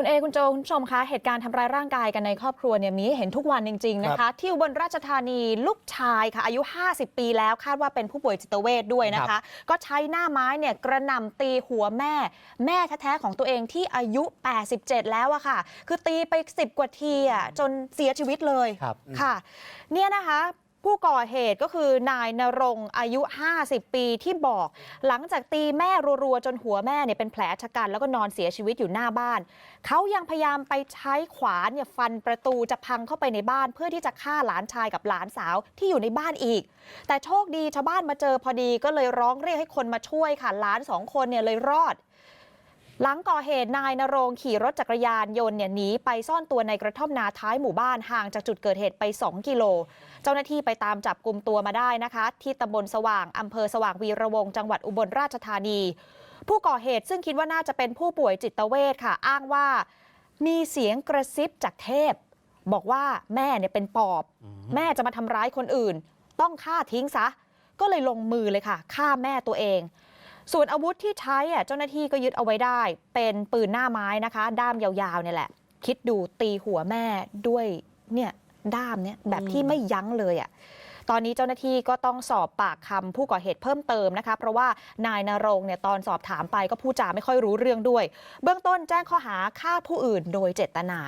คุณเอคุณโจคุณผู้ชมคะเหตุการณ์ทำร้ายร่างกายกันในครอบครัวเนี่ยมีให้เห็นทุกวันจริงๆนะคะ ที่อุบลราชธานีลูกชายค่ะอายุ 50 ปีแล้วคาดว่าเป็นผู้ป่วยจิตเวชด้วยนะคะ ก็ใช้หน้าไม้เนี่ยกระหน่ำตีหัวแม่ แม่แท้ๆของตัวเองที่อายุ 87 แล้วอะค่ะ คือตีไป 10 กว่าทีอะจนเสียชีวิตเลยครับค่ะเนี่ยนะคะ ผู้ก่อเหตุก็คือนายนรงอายุ 50 ปีที่บอก หลังจากตีแม่รัวๆ จนหัวแม่เนี่ยเป็นแผลชะกัน แล้วก็นอนเสียชีวิตอยู่หน้าบ้าน เขายังพยายามไปใช้ขวานเนี่ยฟันประตูจะพังเข้าไปในบ้าน เพื่อที่จะฆ่าหลานชายกับหลานสาวที่อยู่ในบ้านอีก แต่โชคดีชาวบ้านมาเจอพอดีก็เลยร้องเรียกให้คนมาช่วยค่ะหลานสองคนเนี่ยเลยรอด หลังก่อเหตุนายนโรงขี่รถจักรยานยนต์เนี่ยหนีไปซ่อนตัวในกระท่อมนาท้ายหมู่บ้านห่างจากจุดเกิดเหตุไป 2 กิโล เจ้าหน้าที่ไปตามจับกลุ่มตัวมาได้นะคะ ที่ตำบลสว่างอำเภอสว่างวีระวงศ์จังหวัดอุบลราชธานี ผู้ก่อเหตุซึ่งคิดว่าน่าจะเป็นผู้ป่วยจิตเวชค่ะ อ้างว่ามีเสียงกระซิบจากเทพ บอกว่าแม่เนี่ยเป็นปอบ แม่จะมาทำร้ายคนอื่น ต้องฆ่าทิ้งซะ ก็เลยลงมือเลยค่ะฆ่าแม่ตัวเอง ส่วนอาวุธที่ใช้อะเจ้าหน้าที่ก็ยึดเอาไว้ได้ เป็นปืนหน้าไม้นะคะ ด้ามยาวๆเนี่ยแหละ คิดดูตีหัวแม่ด้วยเนี่ยด้ามเนี่ยแบบที่ไม่ยั้งเลยอะตอนนี้เจ้าหน้าที่ก็ต้องสอบปากคำผู้ก่อเหตุเพิ่มเติมนะคะ เพราะว่านายนรงเนี่ยตอนสอบถามไปก็พูดจาไม่ค่อยรู้เรื่องด้วย เบื้องต้นแจ้งข้อหาฆ่าผู้อื่นโดยเจตนา